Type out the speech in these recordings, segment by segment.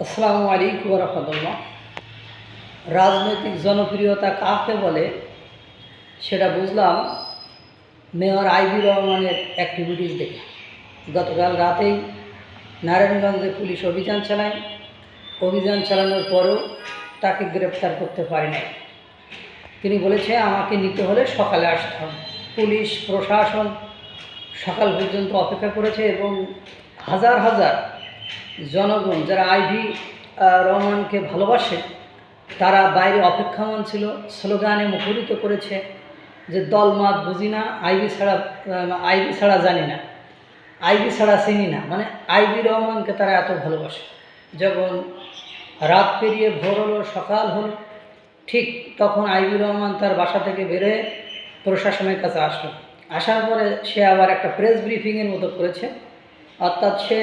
আসসালামু আলাইকুম রহমতুল্লাহ। রাজনৈতিক জনপ্রিয়তা কাকে বলে, সেটা বুঝলাম। মেয়র আইবি রহমানের অ্যাক্টিভিটিস দেখে। গতকাল রাতেই নারায়ণগঞ্জে পুলিশ অভিযান চালায়। অভিযান চালানোর পরও তাকে গ্রেপ্তার করতে পারে নাই। তিনি বলেছে, আমাকে নিতে হলে সকালে আসতে হবে। পুলিশ, প্রশাসন সকাল পর্যন্ত অপেক্ষা করেছে এবং হাজার হাজার জনগণ যারা আইভি রহমানকে ভালোবাসে, তারা বাইরে অপেক্ষামান ছিল। স্লোগানে মুখরিত করেছে যে, দল, মত বুঝি না আইবি ছাড়া আইবি ছাড়া জানি না আইবি ছাড়া চিনি না। মানে আইবি রহমানকে তারা এত ভালোবাসে। যখন রাত পেরিয়ে ভোর হলো, সকাল হলো, ঠিক তখন আইবি রহমান তার বাসা থেকে বেরোয় প্রশাসনের কাছে আসলো। আসার পরে সে আবার একটা প্রেস ব্রিফিংয়ের মতো করেছে। অর্থাৎ সে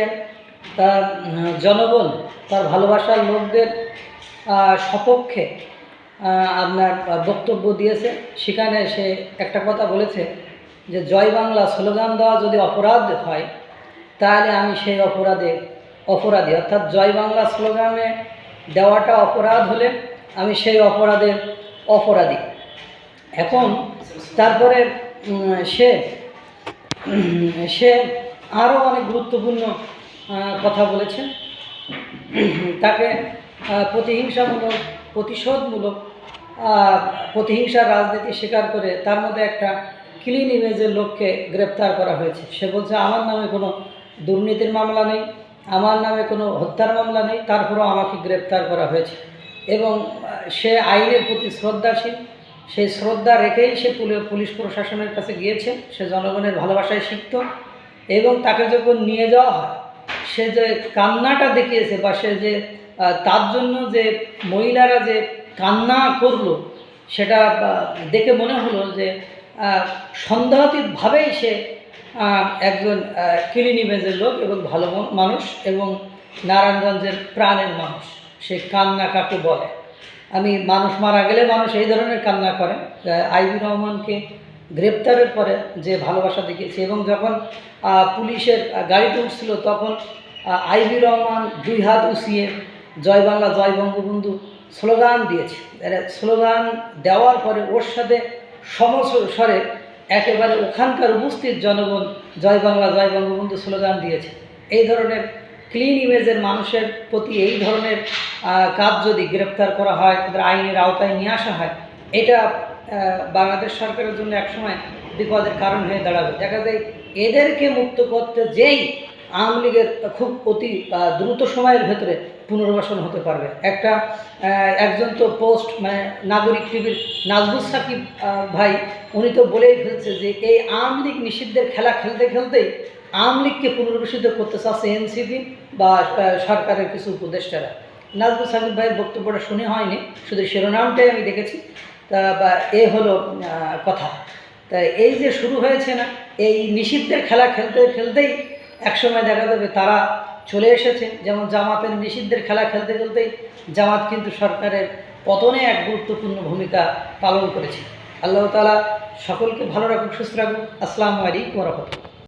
তার জনগণ, তার ভালোবাসার লোকদের সপক্ষে আপনার বক্তব্য দিয়েছে। সেখানে সে একটা কথা বলেছে যে, জয় বাংলা স্লোগান দেওয়া যদি অপরাধ হয়, তাহলে আমি সেই অপরাধে, অপরাধী। অর্থাৎ জয় বাংলা স্লোগানে দেওয়াটা অপরাধ হলে আমি সেই অপরাধের অপরাধী। এখন তারপরে সে সে আরও অনেক গুরুত্বপূর্ণ কথা বলেছেন। তাকে প্রতিহিংসামূলক, প্রতিশোধমূলক প্রতিহিংসার রাজনীতি স্বীকার করে তার মধ্যে একটা ক্লিন ইমেজের লোককে গ্রেপ্তার করা হয়েছে। সে বলছে, আমার নামে কোনো দুর্নীতির মামলা নেই, আমার নামে কোনো হত্যার মামলা নেই, তারপরেও আমাকে গ্রেপ্তার করা হয়েছে। এবং সে আইনের প্রতি শ্রদ্ধাশীল। সেই শ্রদ্ধা রেখেই সে পুলি- পুলিশ প্রশাসনের কাছে গিয়েছে। সে জনগণের ভালোবাসায় শিখত এবং তাকে যখন নিয়ে যাওয়া হয় সে যে কান্নাটা দেখিয়েছে বা সে যে তার জন্য যে মহিলারা যে কান্না করল, সেটা দেখে মনে হলো যে সন্দেহাতীতভাবেই সে একজন ক্লিন ইমেজের লোক এবং ভালো মানুষ এবং নারায়ণগঞ্জের প্রাণের মানুষ। সে কান্না কাকে বলে? আমি মানুষ মারা গেলে মানুষ এই ধরনের কান্না করে। আইবি রহমানকে গ্রেপ্তারের পরে যে ভালোবাসা দেখিয়েছে এবং যখন পুলিশের গাড়িতে উঠছিল তখন আইবি রহমান, দুই হাত উঁচিয়ে, জয় বাংলা, জয় বঙ্গবন্ধু স্লোগান দিয়েছে। স্লোগান দেওয়ার পরে ওর সাথে সমস্বরে একেবারে ওখানকার উপস্থিত জনগণ জয় বাংলা, জয় বঙ্গবন্ধু স্লোগান দিয়েছে। এই ধরনের ক্লিন ইমেজের মানুষের প্রতি এই ধরনের কাজ যদি গ্রেপ্তার করা হয়, তাদের আইনের আওতায় নিয়ে আসা হয়, এটা বাংলাদেশ সরকারের জন্য একসময় বিপদের কারণ হয়ে দাঁড়াবে। দেখা যায় এদেরকে মুক্ত করতে যেই আওয়ামী লীগের খুব অতি দ্রুত সময়ের ভেতরে পুনর্বাসন হতে পারবে। একটা একজন তো পোস্ট মানে নাগরিক টিভির নাজবুল সাকিব ভাই, উনি তো বলেই ফেলছে যে এই আওয়ামী লীগ নিষিদ্ধের খেলা খেলতে খেলতেই আওয়ামী লীগকে পুনর্বাসিত করতে চাচ্ছে এনসিপি বা সরকারের কিছু উপদেষ্টারা। নাজবুল সাকিব ভাইয়ের বক্তব্যটা শুনে হয়নি, শুধু শিরোনামটাই আমি দেখেছি। তা, বা, এ হলো কথা। তা, এই যে শুরু হয়েছে না, এই নিষিদ্ধের খেলা খেলতে খেলতেই একসময় দেখা যাবে তারা চলে এসেছে। যেমন জামাতের নিষিদ্ধের খেলা খেলতে খেলতেই জামাত কিন্তু সরকারের পতনে এক গুরুত্বপূর্ণ ভূমিকা পালন করেছে। আল্লাহ তালা সকলকে ভালো রাখুক, সুস্থ রাখুক। আসসালামু আলাইকুম রহমতুল্লাহ।